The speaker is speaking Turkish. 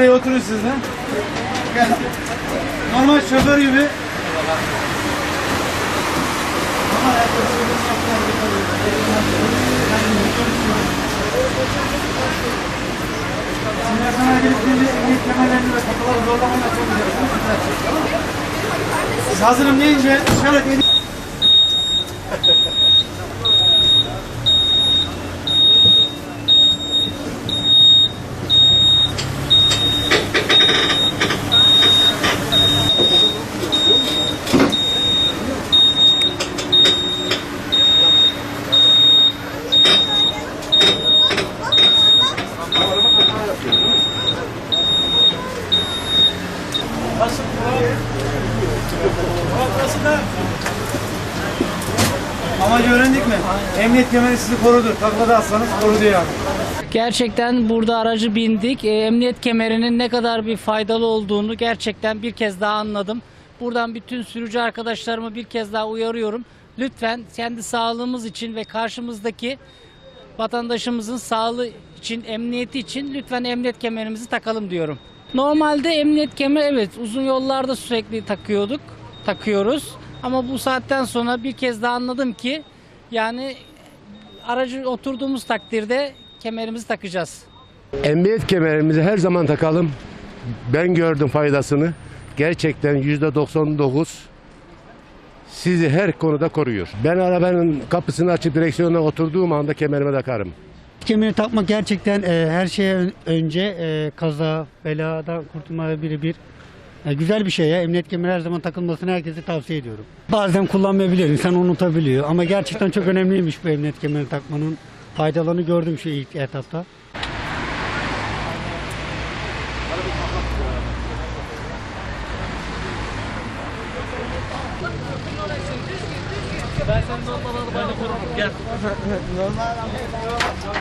Bey oturun siz. Gel. Normal şoför gibi. Şimdi sana gelip şimdi kemerlerini ve kapıları çok güzel. Siz hazırım deyince işaret edin. Amacı öğrendik mi? Emniyet kemeri sizi korudu. Taklada atsanız korudu yani. Gerçekten burada aracı bindik. E, emniyet kemerinin ne kadar bir faydalı olduğunu gerçekten bir kez daha anladım. Buradan bütün sürücü arkadaşlarımı bir kez daha uyarıyorum. Lütfen kendi sağlığımız için ve karşımızdaki vatandaşımızın sağlığı için, emniyeti için lütfen emniyet kemerimizi takalım diyorum. Normalde emniyet kemeri evet uzun yollarda sürekli takıyorduk, takıyoruz. Ama bu saatten sonra bir kez daha anladım ki yani aracı oturduğumuz takdirde kemerimizi takacağız. Emniyet kemerimizi her zaman takalım. Ben gördüm faydasını. Gerçekten yüzde 99 sizi her konuda koruyor. Ben arabanın kapısını açıp direksiyona oturduğum anda kemerime takarım. Kemeri takmak gerçekten e, her şeye ön- önce e, kaza, beladan kurtulmaya birebir. E, güzel bir şey ya. Emniyet kemeri her zaman takılmasını herkese tavsiye ediyorum. Bazen kullanmayabilir, insan unutabiliyor. Ama gerçekten çok önemliymiş bu emniyet kemeri takmanın. Faydalarını gördüm şu ilk etapta. Ben senin normal arabayla korurum. Gel.